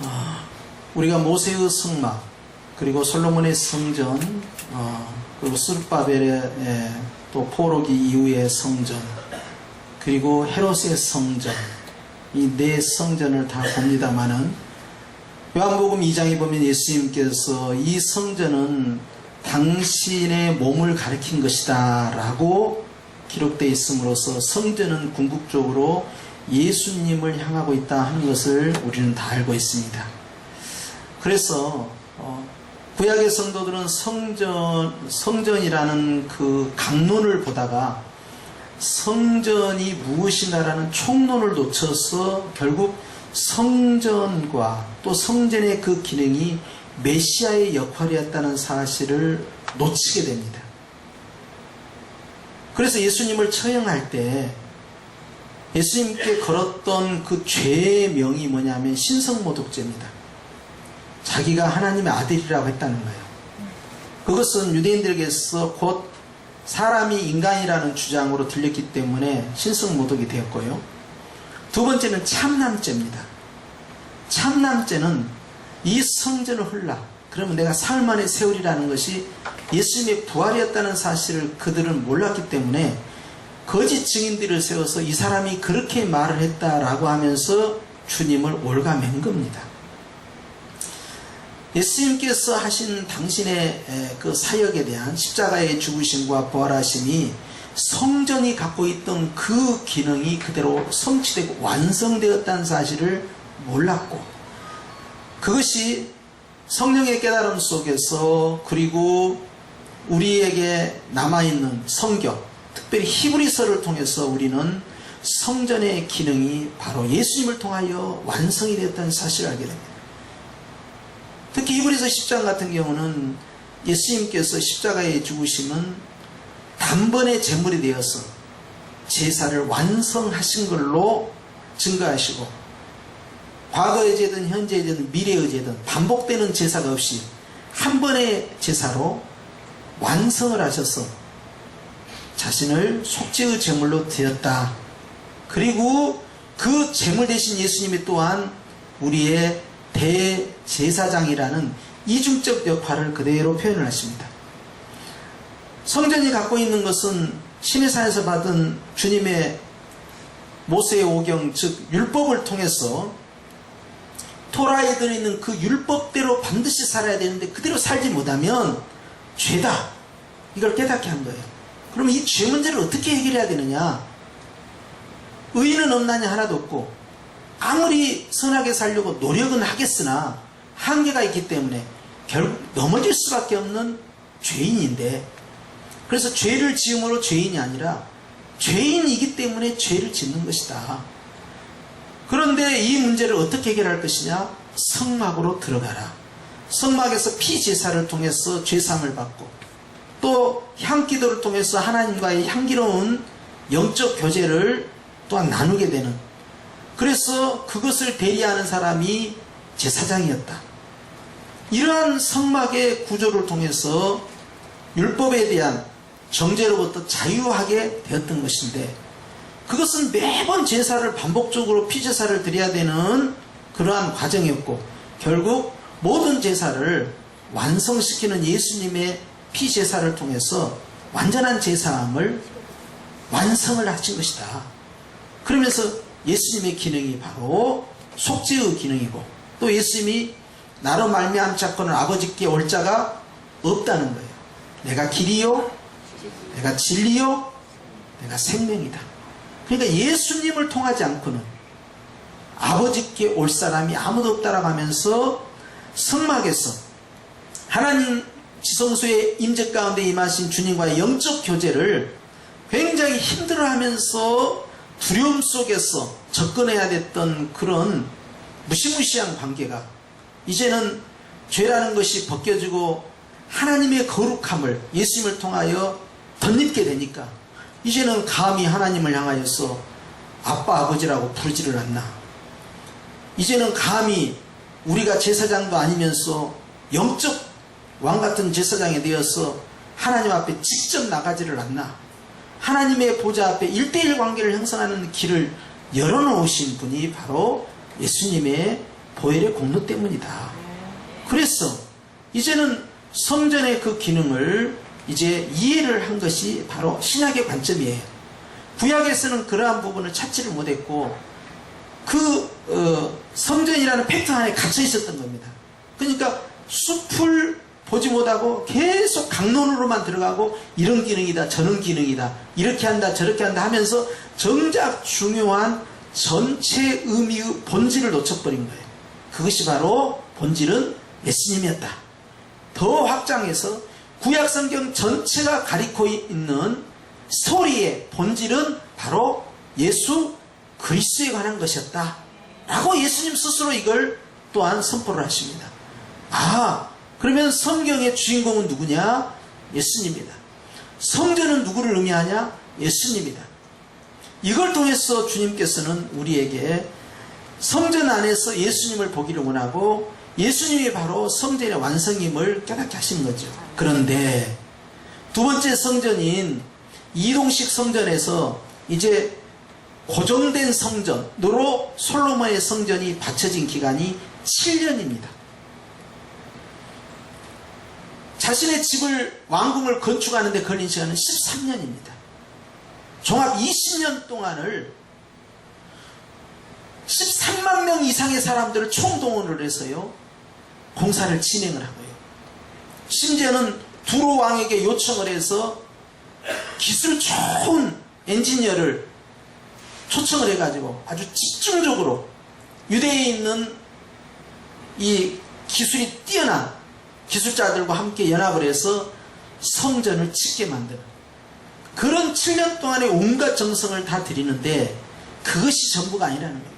어, 우리가 모세의 성막 그리고 솔로몬의 성전 어, 그리고 수르바벨의 예, 또 포로기 이후의 성전 그리고 헤롯의 성전 이 네 성전을 다 봅니다마는 요한복음 2장에 보면 예수님께서 이 성전은 당신의 몸을 가리킨 것이다 라고 기록되어 있음으로써 성전은 궁극적으로 예수님을 향하고 있다 하는 것을 우리는 다 알고 있습니다. 그래서 어, 구약의 성도들은 성전 성전이라는 그 강론을 보다가 성전이 무엇인가라는 총론을 놓쳐서 결국 성전과 또 성전의 그 기능이 메시아의 역할이었다는 사실을 놓치게 됩니다. 그래서 예수님을 처형할 때 예수님께 걸었던 그 죄의 명이 뭐냐면 신성모독죄입니다. 자기가 하나님의 아들이라고 했다는 거예요. 그것은 유대인들에게서 곧 사람이 인간이라는 주장으로 들렸기 때문에 신성모독이 되었고요. 두 번째는 참남죄입니다. 참남죄는 이 성전을 헐라. 그러면 내가 사흘 만에 세월이라는 것이 예수님의 부활이었다는 사실을 그들은 몰랐기 때문에 거짓 증인들을 세워서 이 사람이 그렇게 말을 했다라고 하면서 주님을 올가맨 겁니다. 예수님께서 하신 당신의 그 사역에 대한 십자가의 죽으심과 부활하심이 성전이 갖고 있던 그 기능이 그대로 성취되고 완성되었다는 사실을 몰랐고 그것이 성령의 깨달음 속에서 그리고 우리에게 남아있는 성경 특별히 히브리서를 통해서 우리는 성전의 기능이 바로 예수님을 통하여 완성이 되었다는 사실을 알게 됩니다. 특히 히브리서 10장 같은 경우는 예수님께서 십자가에 죽으심은 단번에 제물이 되어서 제사를 완성하신 걸로 증거하시고 과거의 제든 현재의 제든 미래의 제든 반복되는 제사가 없이 한 번의 제사로 완성을 하셔서 자신을 속죄의 제물로 드렸다. 그리고 그 제물 대신 예수님이 또한 우리의 대제사장이라는 이중적 역할을 그대로 표현을 하십니다. 성전이 갖고 있는 것은 신의 사에서 받은 주님의 모세의 오경 즉 율법을 통해서 토라에 들어있는 그 율법대로 반드시 살아야 되는데 그대로 살지 못하면 죄다 이걸 깨닫게 한 거예요. 그러면 이죄 문제를 어떻게 해결해야 되느냐? 의인은 없나냐 하나도 없고 아무리 선하게 살려고 노력은 하겠으나 한계가 있기 때문에 결국 넘어질 수밖에 없는 죄인인데 그래서 죄를 지음으로 죄인이 아니라 죄인이기 때문에 죄를 짓는 것이다. 그런데 이 문제를 어떻게 해결할 것이냐? 성막으로 들어가라. 성막에서 피제사를 통해서 죄상을 받고 또 향기도를 통해서 하나님과의 향기로운 영적 교제를 또한 나누게 되는 그래서 그것을 대리하는 사람이 제사장이었다. 이러한 성막의 구조를 통해서 율법에 대한 정죄로부터 자유하게 되었던 것인데 그것은 매번 제사를 반복적으로 피제사를 드려야 되는 그러한 과정이었고 결국 모든 제사를 완성시키는 예수님의 피제사를 통해서 완전한 제사함을 완성을 하신 것이다. 그러면서 예수님의 기능이 바로 속죄의 기능이고 또 예수님이 나로 말미암 자권을 아버지께 올 자가 없다는 거예요. 내가 길이요, 내가 진리요, 내가 생명이다. 그러니까 예수님을 통하지 않고는 아버지께 올 사람이 아무도 없다라고 하면서 성막에서 하나님 지성소의 임재 가운데 임하신 주님과의 영적 교제를 굉장히 힘들어하면서 두려움 속에서 접근해야 됐던 그런 무시무시한 관계가 이제는 죄라는 것이 벗겨지고 하나님의 거룩함을 예수님을 통하여 덧입게 되니까 이제는 감히 하나님을 향하여서 아빠 아버지라고 부르지를 않나. 이제는 감히 우리가 제사장도 아니면서 영적 왕 같은 제사장이 되어서 하나님 앞에 직접 나가지를 않나 하나님의 보좌 앞에 일대일 관계를 형성하는 길을 열어놓으신 분이 바로 예수님의 보혈의 공로 때문이다. 그래서 이제는 성전의 그 기능을 이제 이해를 한 것이 바로 신약의 관점이에요. 구약에서는 그러한 부분을 찾지를 못했고 그 어, 성전이라는 팩트 안에 갇혀 있었던 겁니다. 그러니까 숲을 보지 못하고 계속 강론으로만 들어가고 이런 기능이다 저런 기능이다 이렇게 한다 저렇게 한다 하면서 정작 중요한 전체 의미의 본질을 놓쳐버린 거예요. 그것이 바로 본질은 예수님이었다. 더 확장해서 구약 성경 전체가 가리고 있는 스토리의 본질은 바로 예수 그리스도에 관한 것이었다. 라고 예수님 스스로 이걸 또한 선포를 하십니다. 아, 그러면 성경의 주인공은 누구냐? 예수님이다. 성전은 누구를 의미하냐? 예수님이다. 이걸 통해서 주님께서는 우리에게 성전 안에서 예수님을 보기를 원하고 예수님이 바로 성전의 완성임을 깨닫게 하신 거죠. 그런데 두 번째 성전인 이동식 성전에서 이제 고정된 성전으로 솔로몬의 성전이 받쳐진 기간이 7년입니다. 자신의 집을 왕궁을 건축하는데 걸린 시간은 13년입니다. 종합 20년 동안을 13만 명 이상의 사람들을 총동원을 해서요 공사를 진행을 하고요. 심지어는 두로 왕에게 요청을 해서 기술 좋은 엔지니어를 초청을 해가지고 아주 집중적으로 유대에 있는 이 기술이 뛰어난 기술자들과 함께 연합을 해서 성전을 짓게 만드는 그런 7년 동안의 온갖 정성을 다 드리는데 그것이 전부가 아니라는 겁니다.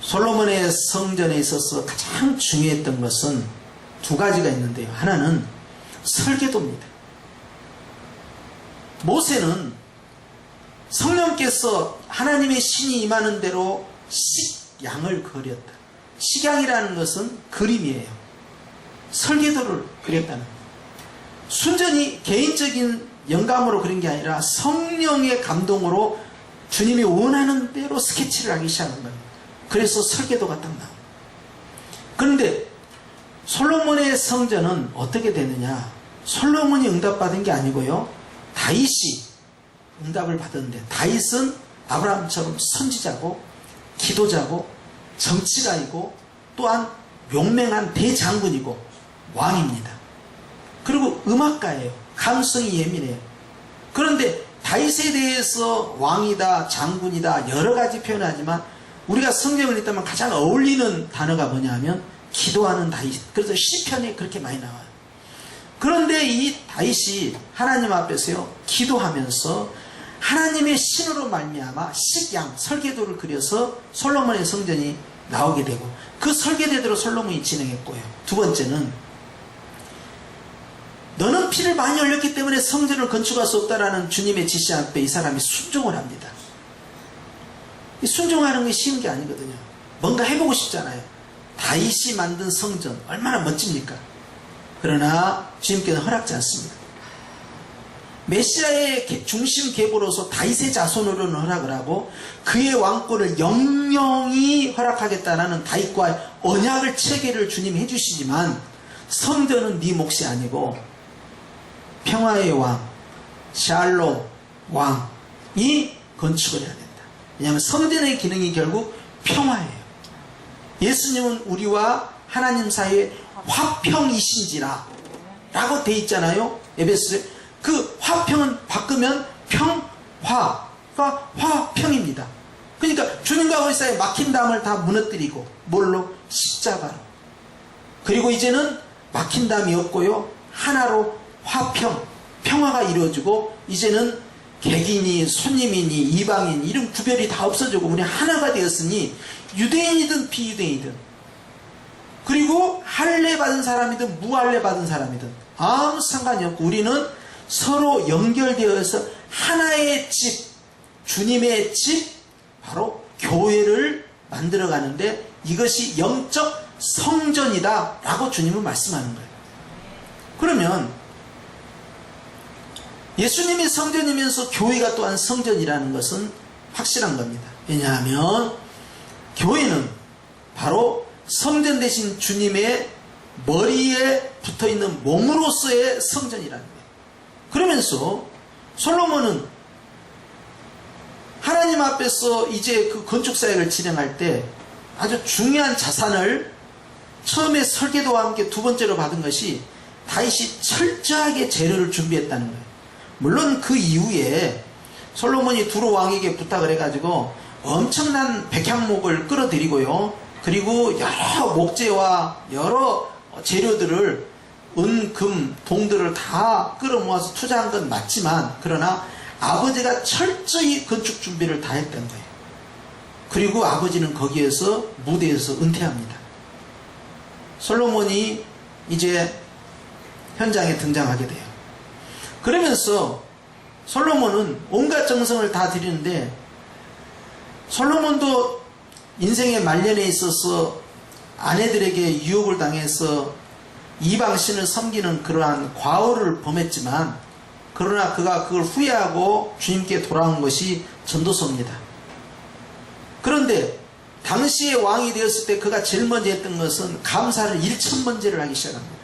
솔로몬의 성전에 있어서 가장 중요했던 것은 두 가지가 있는데요. 하나는 설계도입니다. 모세는 성령께서 하나님의 신이 임하는 대로 식 양을 그렸다. 식양이라는 것은 그림이에요. 설계도를 그렸다는 거예요. 순전히 개인적인 영감으로 그린 게 아니라 성령의 감동으로 주님이 원하는 대로 스케치를 하기 시작한 거예요. 그래서 설계도가 딱 나옵니다. 그런데 솔로몬의 성전은 어떻게 되느냐? 솔로몬이 응답받은 게 아니고요. 다윗이 응답을 받았는데 다윗은 아브라함처럼 선지자고 기도자고 정치가이고 또한 용맹한 대장군이고 왕입니다. 그리고 음악가예요. 감성이 예민해요. 그런데 다윗에 대해서 왕이다, 장군이다 여러 가지 표현하지만 우리가 성경을 읽다면 가장 어울리는 단어가 뭐냐면 기도하는 다윗. 그래서 시편에 그렇게 많이 나와요. 그런데 이 다윗이 하나님 앞에서요 기도하면서 하나님의 신으로 말미암아 식양 설계도를 그려서 솔로몬의 성전이 나오게 되고 그 설계대로 솔로몬이 진행했고요. 두 번째는 너는 피를 많이 흘렸기 때문에 성전을 건축할 수 없다라는 주님의 지시 앞에 이 사람이 순종을 합니다. 이 순종하는 게 쉬운 게 아니거든요. 뭔가 해보고 싶잖아요. 다윗이 만든 성전 얼마나 멋집니까? 그러나 주님께는 허락지 않습니다. 메시아의 중심 계보로서 다윗의 자손으로는 허락을 하고 그의 왕권을 영영히 허락하겠다라는 다윗과 언약을 체계를 주님이 해주시지만 성전은 네 몫이 아니고 평화의 왕 샬롬 왕이 건축을 해야 된다. 왜냐하면 성전의 기능이 결국 평화예요. 예수님은 우리와 하나님 사이에 화평이신지라 라고 돼 있잖아요. 에베소에 그 화평은 바꾸면 평화가 화평입니다. 그러니까 주님과 우리 사이에 막힌 담을 다 무너뜨리고 뭘로? 십자가로. 그리고 이제는 막힌 담이 없고요. 하나로 화평, 평화가 이루어지고 이제는 객인이 손님이니 이방인 이런 구별이 다 없어지고 우리 하나가 되었으니 유대인이든 비유대인이든 그리고 할례 받은 사람이든 무할례 받은 사람이든 아무 상관이 없고 우리는 서로 연결되어서 하나의 집 주님의 집 바로 교회를 만들어 가는데 이것이 영적 성전이다 라고 주님은 말씀하는 거예요 그러면 예수님이 성전이면서 교회가 또한 성전이라는 것은 확실한 겁니다. 왜냐하면 교회는 바로 성전 대신 주님의 머리에 붙어 있는 몸으로서의 성전이라는 거예요. 그러면서 솔로몬은 하나님 앞에서 이제 그 건축 사역을 진행할 때 아주 중요한 자산을 처음에 설계도와 함께 두 번째로 받은 것이 다윗이 철저하게 재료를 준비했다는 거예요. 물론 그 이후에 솔로몬이 두로 왕에게 부탁을 해가지고 엄청난 백향목을 끌어들이고요. 그리고 여러 목재와 여러 재료들을 은, 금, 동들을 다 끌어모아서 투자한 건 맞지만 그러나 아버지가 철저히 건축 준비를 다 했던 거예요. 그리고 아버지는 거기에서 무대에서 은퇴합니다. 솔로몬이 이제 현장에 등장하게 돼요. 그러면서 솔로몬은 온갖 정성을 다 들이는데 솔로몬도 인생의 말년에 있어서 아내들에게 유혹을 당해서 이방신을 섬기는 그러한 과오를 범했지만 그러나 그가 그걸 후회하고 주님께 돌아온 것이 전도서입니다. 그런데 당시에 왕이 되었을 때 그가 제일 먼저 했던 것은 감사를 일천번제를 하기 시작합니다.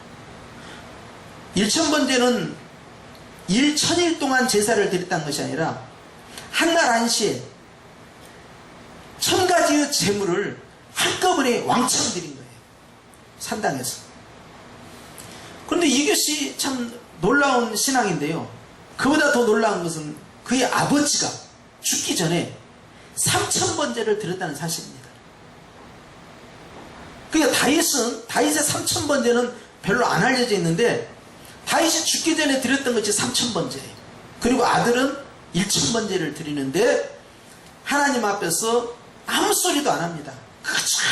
일천번제는 일천일 동안 제사를 드렸다는 것이 아니라 한 날 한시에 천 가지의 재물을 한꺼번에 왕창 드린 거예요. 산당에서. 그런데 이것이 참 놀라운 신앙인데요. 그보다 더 놀라운 것은 그의 아버지가 죽기 전에 삼천번제를 드렸다는 사실입니다. 그러니까 다윗은 다윗의 삼천번제는 별로 안 알려져 있는데 다윗이 죽기 전에 드렸던 것이 삼천번제예요. 그리고 아들은 일천번제를 드리는데 하나님 앞에서 아무 소리도 안 합니다. 그저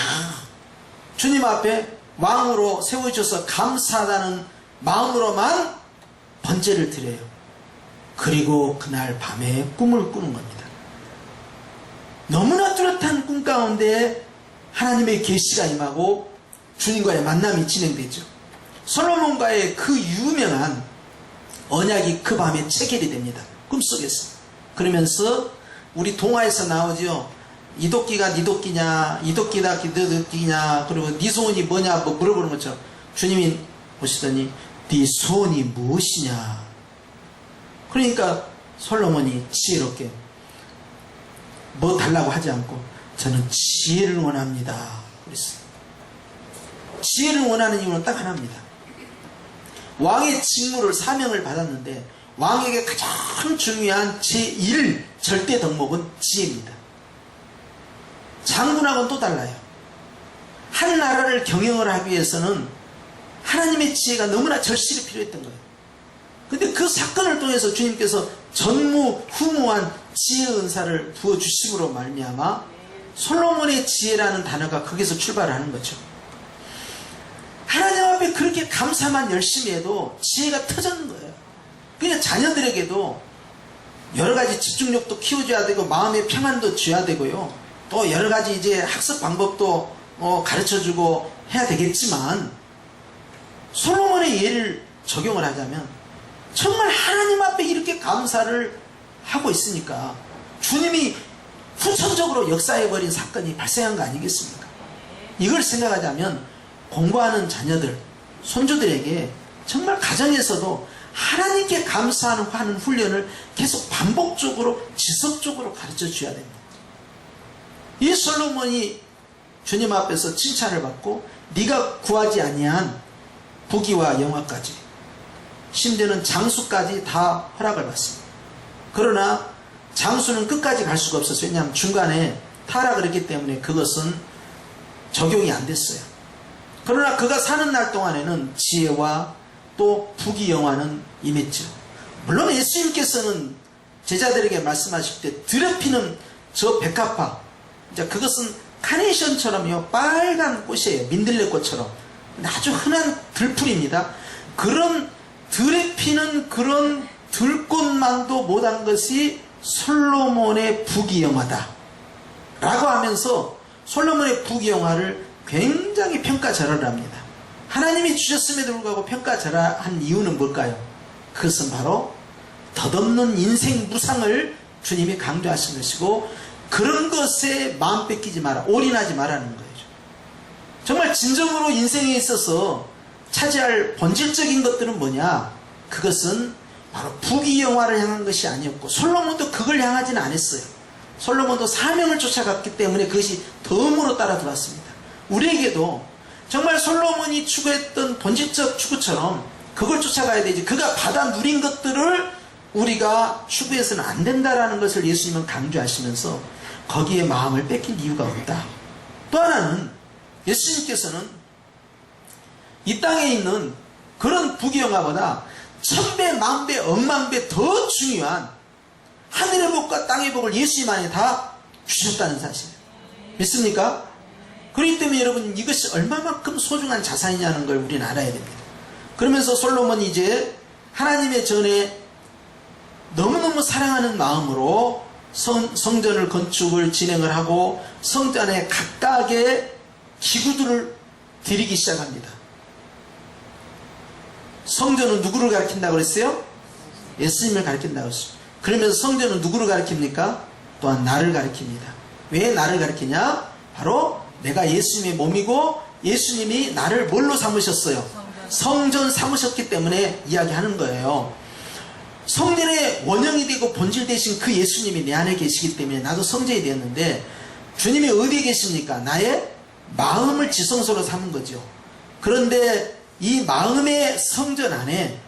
주님 앞에 왕으로 세우셔서 감사하다는 마음으로만 번제를 드려요. 그리고 그날 밤에 꿈을 꾸는 겁니다. 너무나 뚜렷한 꿈 가운데 하나님의 계시가 임하고 주님과의 만남이 진행되죠. 솔로몬과의 그 유명한 언약이 그 밤에 체결이 됩니다. 꿈속에서. 그러면서 우리 동화에서 나오죠. 이도끼가 니도끼냐, 이도끼다 니도끼냐, 그리고 네 소원이 뭐냐, 뭐 물어보는 것처럼 주님이 보시더니 네 소원이 무엇이냐. 그러니까 솔로몬이 지혜롭게 뭐 달라고 하지 않고 저는 지혜를 원합니다. 그랬어요. 지혜를 원하는 이유는 딱 하나입니다. 왕의 직무를 사명을 받았는데 왕에게 가장 중요한 제1 절대 덕목은 지혜입니다. 장군하고는 또 달라요. 한 나라를 경영을 하기 위해서는 하나님의 지혜가 너무나 절실히 필요했던 거예요. 근데 그 사건을 통해서 주님께서 전무후무한 지혜 은사를 부어 주심으로 말미암아 솔로몬의 지혜라는 단어가 거기서 출발하는 거죠. 하나님 앞에 그렇게 감사만 열심히 해도 지혜가 터졌는 거예요. 그냥 자녀들에게도 여러 가지 집중력도 키워줘야 되고 마음의 평안도 줘야 되고요. 또 여러 가지 이제 학습 방법도 어, 가르쳐주고 해야 되겠지만 솔로몬의 예를 적용을 하자면 정말 하나님 앞에 이렇게 감사를 하고 있으니까 주님이 후천적으로 역사해버린 사건이 발생한 거 아니겠습니까? 이걸 생각하자면 공부하는 자녀들, 손주들에게 정말 가정에서도 하나님께 감사하는 훈련을 계속 반복적으로 지속적으로 가르쳐 줘야 됩니다. 이 솔로몬이 주님 앞에서 칭찬을 받고 네가 구하지 아니한 부귀와 영화까지 심지어는 장수까지 다 허락을 받습니다. 그러나 장수는 끝까지 갈 수가 없었어요. 왜냐하면 중간에 타락을 했기 때문에 그것은 적용이 안 됐어요. 그러나 그가 사는 날 동안에는 지혜와 또 부귀 영화는 임했죠. 물론 예수님께서는 제자들에게 말씀하실 때 드럽히는 저 백합화 그것은 카네이션처럼요 빨간 꽃이에요 민들레 꽃처럼 아주 흔한 들풀입니다. 그런 들에 피는 그런 들꽃만도 못한 것이 솔로몬의 부귀영화다. 라고 하면서 솔로몬의 부귀영화를 굉장히 평가절하를 합니다. 하나님이 주셨음에도 불구하고 평가절하한 이유는 뭘까요? 그것은 바로 덧없는 인생 무상을 주님이 강조하신 것이고 그런 것에 마음 뺏기지 마라. 올인하지 말라는 거예요. 정말 진정으로 인생에 있어서 차지할 본질적인 것들은 뭐냐? 그것은 바로 부귀영화를 향한 것이 아니었고 솔로몬도 그걸 향하지는 않았어요. 솔로몬도 사명을 쫓아갔기 때문에 그것이 덤으로 따라 들어왔습니다. 우리에게도 정말 솔로몬이 추구했던 본질적 추구처럼 그걸 쫓아가야 되지. 그가 받아 누린 것들을 우리가 추구해서는 안 된다라는 것을 예수님은 강조하시면서 거기에 마음을 뺏길 이유가 없다. 또 하나는 예수님께서는 이 땅에 있는 그런 부귀영화보다 천배, 만배, 억만배 더 중요한 하늘의 복과 땅의 복을 예수님 안에 다 주셨다는 사실. 믿습니까? 그렇기 때문에 여러분 이것이 얼마만큼 소중한 자산이냐는 걸 우리는 알아야 됩니다. 그러면서 솔로몬이 이제 하나님의 전에 너무너무 사랑하는 마음으로 성, 성전을 건축을 진행을 하고 성전에 각각의 기구들을 드리기 시작합니다. 성전은 누구를 가리킨다고 그랬어요? 예수님을 가리킨다고 했어요. 그러면서 성전은 누구를 가리킵니까? 또한 나를 가리킵니다. 왜 나를 가리키냐? 바로 내가 예수님의 몸이고 예수님이 나를 뭘로 삼으셨어요? 성전 삼으셨기 때문에 이야기하는 거예요. 성전의 원형이 되고 본질 되신 그 예수님이 내 안에 계시기 때문에 나도 성전이 되었는데 주님이 어디에 계십니까? 나의 마음을 지성소로 삼은 거죠. 그런데 이 마음의 성전 안에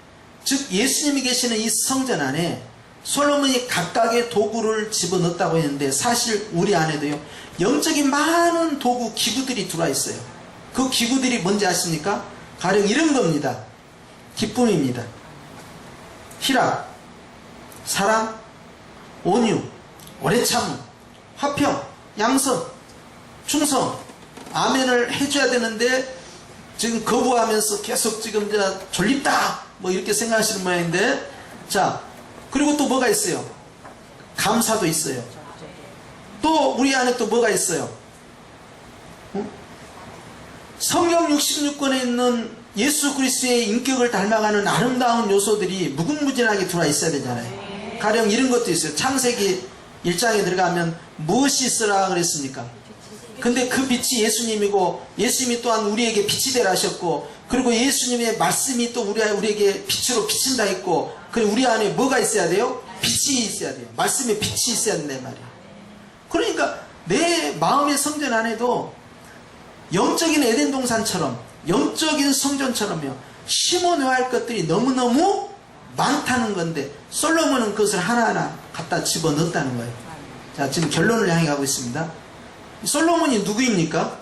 즉 예수님이 계시는 이 성전 안에 솔로몬이 각각의 도구를 집어넣었다고 했는데 사실 우리 안에도요 영적인 많은 도구 기구들이 들어와 있어요. 그 기구들이 뭔지 아십니까? 가령 이런 겁니다. 기쁨입니다. 희락, 사랑, 온유, 오래 참음, 화평, 양선, 충성, 아멘을 해줘야 되는데 지금 거부하면서 계속 지금 이제 졸립다 뭐 이렇게 생각하시는 모양인데 자 그리고 또 뭐가 있어요? 감사도 있어요. 또 우리 안에 또 뭐가 있어요? 어? 성경 66권에 있는 예수 그리스도의 인격을 닮아가는 아름다운 요소들이 무궁무진하게 들어와 있어야 되잖아요. 가령 이런 것도 있어요. 창세기 1장에 들어가면 무엇이 있으라 그랬습니까? 근데 그 빛이 예수님이고 예수님이 또한 우리에게 빛이 되라 하셨고 그리고 예수님의 말씀이 또 우리, 우리에게 빛으로 비친다 했고 그리고 우리 안에 뭐가 있어야 돼요? 빛이 있어야 돼요. 말씀에 빛이 있어야 된단 말이에요. 그러니까 내 마음의 성전 안에도 영적인 에덴 동산처럼 영적인 성전처럼요 심어놓아야 할 것들이 너무너무 많다는 건데 솔로몬은 그것을 하나하나 갖다 집어넣었다는 거예요. 자 지금 결론을 향해 가고 있습니다. 솔로몬이 누구입니까?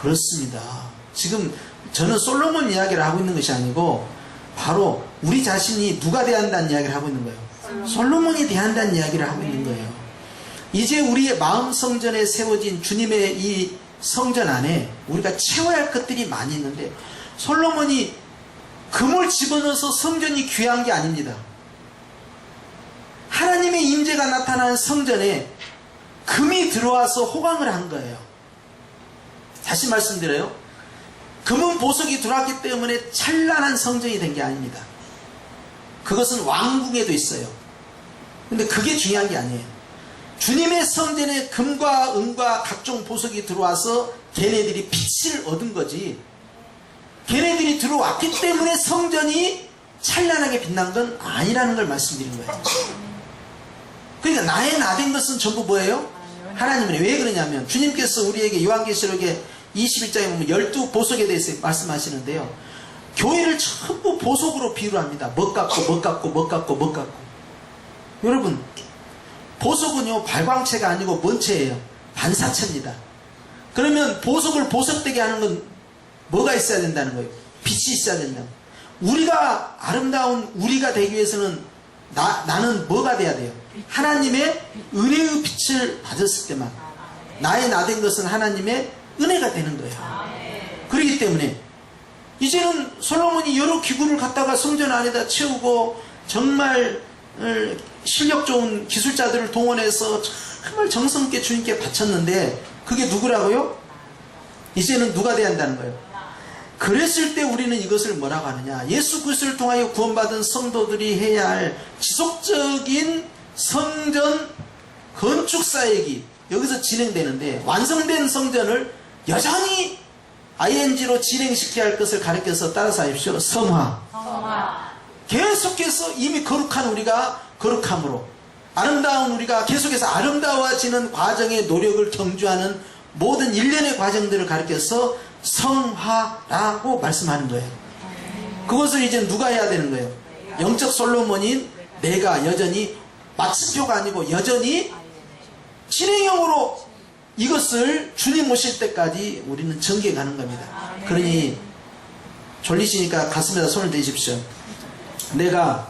그렇습니다. 지금 저는 솔로몬 이야기를 하고 있는 것이 아니고 바로 우리 자신이 누가 대한다는 이야기를 하고 있는 거예요. 솔로몬이 대한다는 이야기를 하고 있는 거예요. 이제 우리의 마음 성전에 세워진 주님의 이 성전 안에 우리가 채워야 할 것들이 많이 있는데 솔로몬이 금을 집어넣어서 성전이 귀한 게 아닙니다. 하나님의 임재가 나타난 성전에 금이 들어와서 호강을 한 거예요. 다시 말씀드려요. 금은 보석이 들어왔기 때문에 찬란한 성전이 된 게 아닙니다. 그것은 왕궁에도 있어요. 근데 그게 중요한 게 아니에요. 주님의 성전에 금과 은과 각종 보석이 들어와서 걔네들이 빛을 얻은 거지. 걔네들이 들어왔기 때문에 성전이 찬란하게 빛난 건 아니라는 걸 말씀드린 거예요. 그러니까 나의 나된 것은 전부 뭐예요? 하나님이래. 왜 그러냐면 주님께서 우리에게 요한계시록에 21장에 보면 열두 보석에 대해서 말씀하시는데요. 교회를 전부 보석으로 비유를 합니다. 멋 같고 멋 같고 멋 같고 멋 같고. 여러분 보석은요 발광체가 아니고 뭔체예요? 반사체입니다. 그러면 보석을 보석되게 하는 건 뭐가 있어야 된다는 거예요? 빛이 있어야 된다. 우리가 아름다운 우리가 되기 위해서는 나, 나는 뭐가 돼야 돼요? 하나님의 은혜의 빛을 받았을 때만 나의 나된 것은 하나님의 은혜가 되는 거예요. 그렇기 때문에 이제는 솔로몬이 여러 기구를 갖다가 성전 안에다 채우고 정말 실력 좋은 기술자들을 동원해서 정말 정성있게 주님께 바쳤는데 그게 누구라고요? 이제는 누가 돼야 한다는 거예요? 그랬을 때 우리는 이것을 뭐라고 하느냐? 예수 그리스도를 통하여 구원받은 성도들이 해야 할 지속적인 성전 건축 사역이 여기서 진행되는데 완성된 성전을 여전히 ing로 진행시켜야 할 것을 가르쳐서 따라서 하십시오. 성화. 성화 계속해서 이미 거룩한 우리가 거룩함으로 아름다운 우리가 계속해서 아름다워지는 과정의 노력을 경주하는 모든 일련의 과정들을 가르쳐서 성화라고 말씀하는 거예요. 그것을 이제 누가 해야 되는 거예요? 영적 솔로몬인 내가 여전히 마침표가 아니고 여전히 진행형으로 이것을 주님 오실 때까지 우리는 전개해 가는 겁니다. 그러니 졸리시니까 가슴에다 손을 대십시오. 내가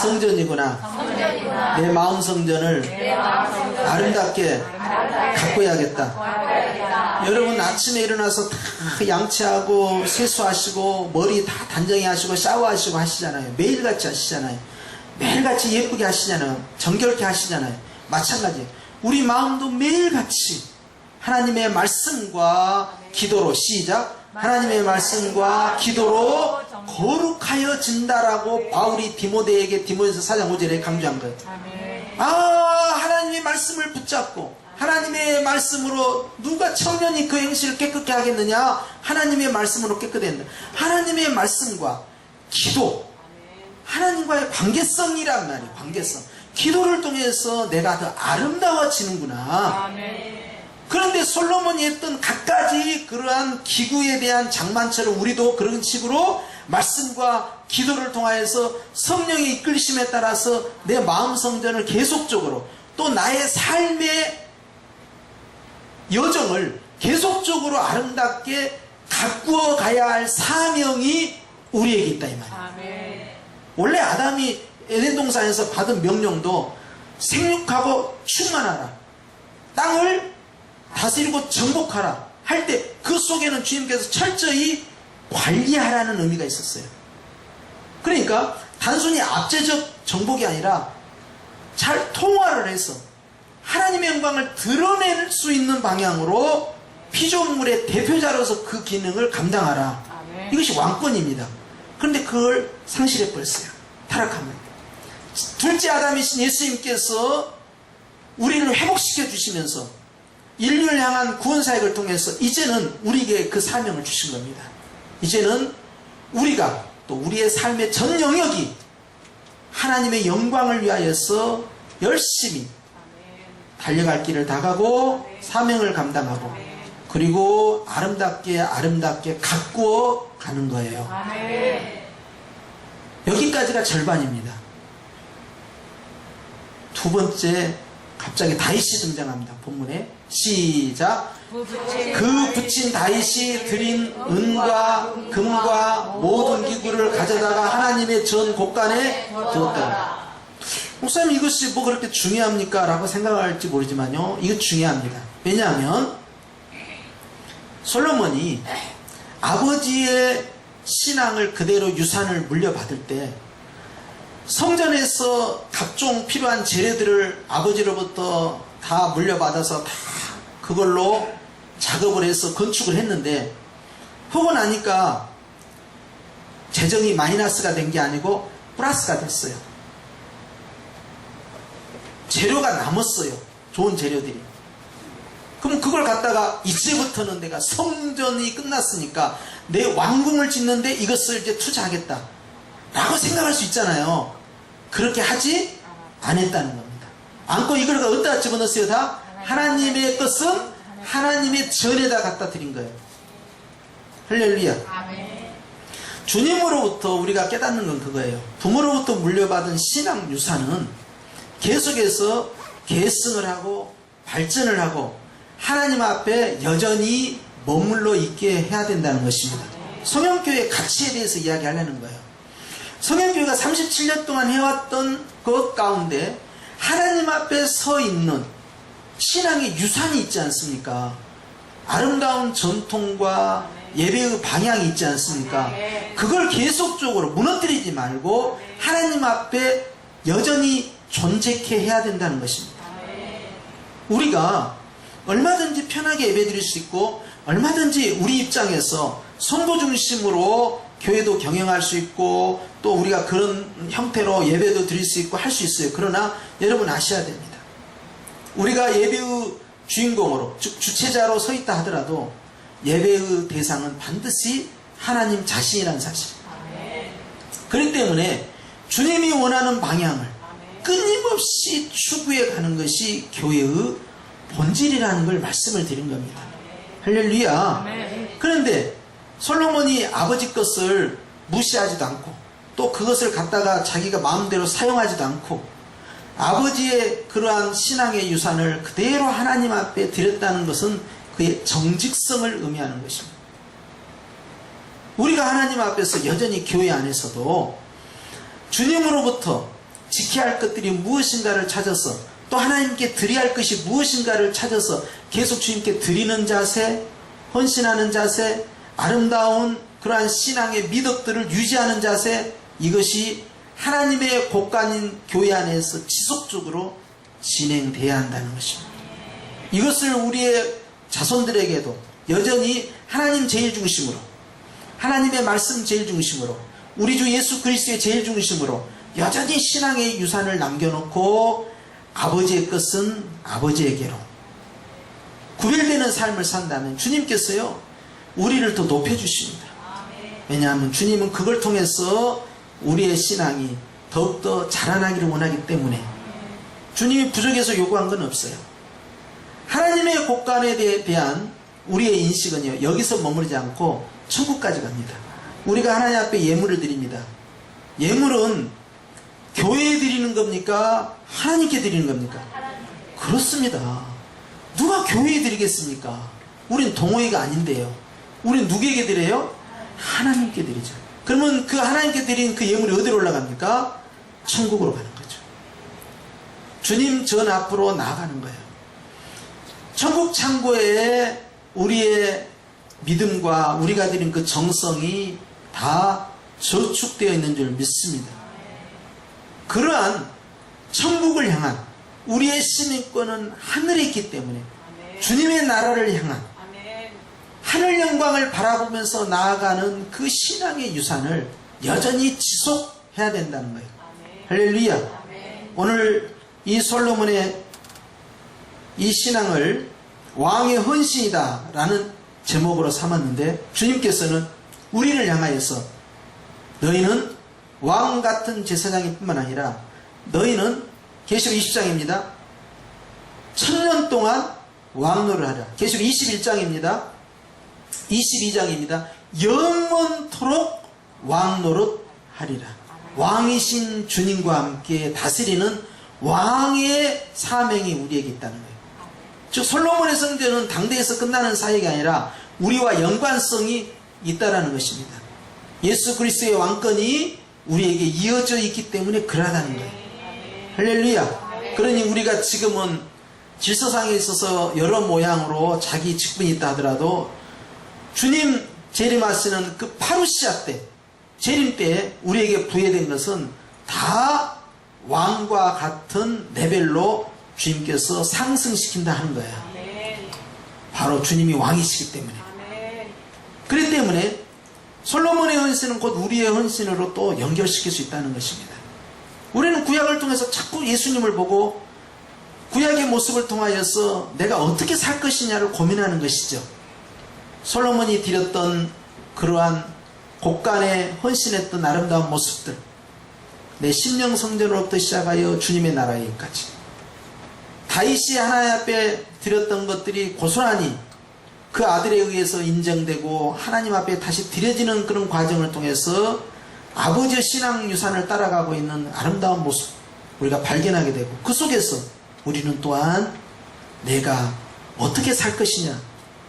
성전이구나. 내 마음 성전을 아름답게. 가꿔야겠다 여러분 아침에 일어나서 다 양치하고 세수하시고 머리 다 단정히 하시고 샤워하시고 하시잖아요. 매일같이 하시잖아요. 매일같이 예쁘게 하시잖아요. 정결케 하시잖아요. 마찬가지. 우리 마음도 매일같이 하나님의 말씀과 기도로 시작. 하나님의 말씀과 기도로 거룩하여진다라고 바울이 디모데에게 디모데서 4장 5절에 강조한 거예요. 아, 하나님의 말씀을 붙잡고 하나님의 말씀으로 누가 청년이 그 행실을 깨끗게 하겠느냐? 하나님의 말씀으로 깨끗했다. 하나님의 말씀과 기도, 하나님과의 관계성이란 말이에요. 관계성. 기도를 통해서 내가 더 아름다워지는구나. 그런데 솔로몬이 했던 갖가지 그러한 기구에 대한 장만처럼 우리도 그런 식으로 말씀과 기도를 통하여서 성령의 이끌심에 따라서 내 마음 성전을 계속적으로 또 나의 삶의 여정을 계속적으로 아름답게 가꾸어 가야 할 사명이 우리에게 있다 이 말이에요. 아멘 원래 아담이 에덴 동산에서 받은 명령도 생육하고 충만하라. 땅을 다스리고 정복하라. 할 때 그 속에는 주님께서 철저히 관리하라는 의미가 있었어요. 그러니까 단순히 압제적 정복이 아니라 잘 통화를 해서 하나님의 영광을 드러낼 수 있는 방향으로 피조물의 대표자로서 그 기능을 감당하라. 이것이 왕권입니다. 그런데 그걸 상실해 버렸어요. 타락합니다. 둘째 아담이신 예수님께서 우리를 회복시켜 주시면서 인류를 향한 구원 사역을 통해서 이제는 우리에게 그 사명을 주신 겁니다. 이제는 우리가 또 우리의 삶의 전 영역이 하나님의 영광을 위하여서 열심히 달려갈 길을 다가고 사명을 감당하고 그리고 아름답게 아름답게 가꾸어 가는 거예요. 아멘 여기까지가 절반입니다. 두 번째 갑자기 다윗이 등장합니다. 본문에 시작 그 붙인 다윗이 드린 은과 금과 모든 기구를 가져다가 하나님의 전 곳간에 두었다. 목사님 이것이 뭐 그렇게 중요합니까? 라고 생각할지 모르지만요. 이거 중요합니다. 왜냐하면 솔로몬이 아버지의 신앙을 그대로 유산을 물려받을 때 성전에서 각종 필요한 재료들을 아버지로부터 다 물려받아서 다 그걸로 작업을 해서 건축을 했는데 하고 나니까 재정이 마이너스가 된 게 아니고 플러스가 됐어요. 재료가 남았어요. 좋은 재료들이. 그럼 그걸 갖다가 이제부터는 내가 성전이 끝났으니까 내 왕궁을 짓는데 이것을 이제 투자하겠다. 라고 생각할 수 있잖아요. 그렇게 하지 않았다는 겁니다. 안고 이걸 어디다 집어넣었어요? 다 하나님의 것은 하나님의 전에다 갖다 드린 거예요. 할렐루야. 주님으로부터 우리가 깨닫는 건 그거예요. 부모로부터 물려받은 신앙 유산은 계속해서 계승을 하고 발전을 하고 하나님 앞에 여전히 머물러 있게 해야 된다는 것입니다. 성형교회 가치에 대해서 이야기하려는 거예요. 성형교회가 37년 동안 해왔던 것 가운데 하나님 앞에 서 있는 신앙의 유산이 있지 않습니까? 아름다운 전통과 예배의 방향이 있지 않습니까? 그걸 계속적으로 무너뜨리지 말고 하나님 앞에 여전히 존재케 해야 된다는 것입니다. 우리가 얼마든지 편하게 예배 드릴 수 있고 얼마든지 우리 입장에서 성도 중심으로 교회도 경영할 수 있고 또 우리가 그런 형태로 예배도 드릴 수 있고 할 수 있어요. 그러나 여러분 아셔야 됩니다. 우리가 예배의 주인공으로, 즉 주체자로 서 있다 하더라도 예배의 대상은 반드시 하나님 자신이라는 사실. 그렇기 때문에 주님이 원하는 방향을 끊임없이 추구해 가는 것이 교회의 본질이라는 걸 말씀을 드린 겁니다. 할렐루야. 그런데 솔로몬이 아버지 것을 무시하지도 않고 또 그것을 갖다가 자기가 마음대로 사용하지도 않고 아버지의 그러한 신앙의 유산을 그대로 하나님 앞에 드렸다는 것은 그의 정직성을 의미하는 것입니다. 우리가 하나님 앞에서 여전히 교회 안에서도 주님으로부터 지켜야 할 것들이 무엇인가를 찾아서 또 하나님께 드려야 할 것이 무엇인가를 찾아서 계속 주님께 드리는 자세, 헌신하는 자세, 아름다운 그러한 신앙의 미덕들을 유지하는 자세, 이것이 하나님의 곳간인 교회 안에서 지속적으로 진행돼야 한다는 것입니다. 이것을 우리의 자손들에게도 여전히 하나님 제일 중심으로 하나님의 말씀 제일 중심으로 우리 주 예수 그리스도의 제일 중심으로 여전히 신앙의 유산을 남겨놓고 아버지의 것은 아버지에게로 구별되는 삶을 산다면 주님께서요 우리를 더 높여주십니다. 왜냐하면 주님은 그걸 통해서 우리의 신앙이 더욱더 자라나기를 원하기 때문에 주님이 부족해서 요구한 건 없어요. 하나님의 곳간에 대- 대한 우리의 인식은요 여기서 머무르지 않고 천국까지 갑니다. 우리가 하나님 앞에 예물을 드립니다. 예물은 교회에 드리는 겁니까? 하나님께 드리는 겁니까? 그렇습니다. 누가 교회에 드리겠습니까? 우린 동호회가 아닌데요. 우린 누구에게 드려요? 하나님께 드리죠. 그러면 그 하나님께 드린 그 예물이 어디로 올라갑니까? 천국으로 가는 거죠. 주님 전 앞으로 나아가는 거예요. 천국 창고에 우리의 믿음과 우리가 드린 그 정성이 다 저축되어 있는 줄 믿습니다. 그러한 천국을 향한 우리의 시민권은 하늘에 있기 때문에 주님의 나라를 향한 하늘 영광을 바라보면서 나아가는 그 신앙의 유산을 여전히 지속해야 된다는 거예요. 할렐루야. 오늘 이 솔로몬의 이 신앙을 왕의 헌신이다 라는 제목으로 삼았는데 주님께서는 우리를 향하여서 너희는 왕 같은 제사장일 뿐만 아니라 너희는 계시록 20장입니다. 천년 동안 왕노를 하라. 계시록 21장입니다. 22장입니다. 영원토록 왕노릇 하리라. 왕이신 주님과 함께 다스리는 왕의 사명이 우리에게 있다는 거예요. 즉 솔로몬의 성전은 당대에서 끝나는 사역이 아니라 우리와 연관성이 있다라는 것입니다. 예수 그리스도의 왕권이 우리에게 이어져 있기 때문에 그러하다는 거예요. 할렐루야. 그러니 우리가 지금은 질서상에 있어서 여러 모양으로 자기 직분이 있다 하더라도 주님 재림하시는 그 파루시아 때, 재림 때 우리에게 부여된 것은 다 왕과 같은 레벨로 주님께서 상승시킨다 하는 거예요. 바로 주님이 왕이시기 때문에. 그렇기 때문에 솔로몬의 헌신은 곧 우리의 헌신으로 또 연결시킬 수 있다는 것입니다. 우리는 구약을 통해서 자꾸 예수님을 보고 구약의 모습을 통하여서 내가 어떻게 살 것이냐를 고민하는 것이죠. 솔로몬이 드렸던 그러한 곳간에 헌신했던 아름다운 모습들, 내 심령 성전으로부터 시작하여 주님의 나라에까지 다윗이 하나님 앞에 드렸던 것들이 고스란히 그 아들에 의해서 인정되고 하나님 앞에 다시 드려지는 그런 과정을 통해서 아버지의 신앙 유산을 따라가고 있는 아름다운 모습 우리가 발견하게 되고 그 속에서 우리는 또한 내가 어떻게 살 것이냐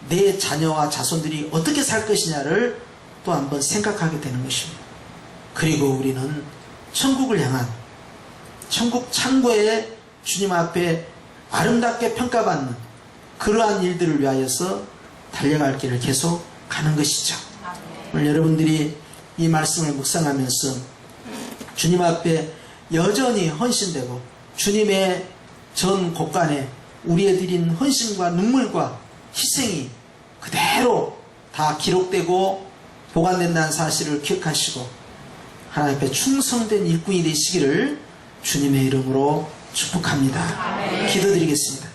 내 자녀와 자손들이 어떻게 살 것이냐를 또 한번 생각하게 되는 것입니다. 그리고 우리는 천국을 향한 천국 창고에 주님 앞에 아름답게 평가받는 그러한 일들을 위하여서 달려갈 길을 계속 가는 것이죠. 오늘 여러분들이 이 말씀을 묵상하면서 주님 앞에 여전히 헌신되고 주님의 전 곳간에 우리의 드린 헌신과 눈물과 희생이 그대로 다 기록되고 보관된다는 사실을 기억하시고 하나님 앞에 충성된 일꾼이 되시기를 주님의 이름으로 축복합니다. 기도드리겠습니다.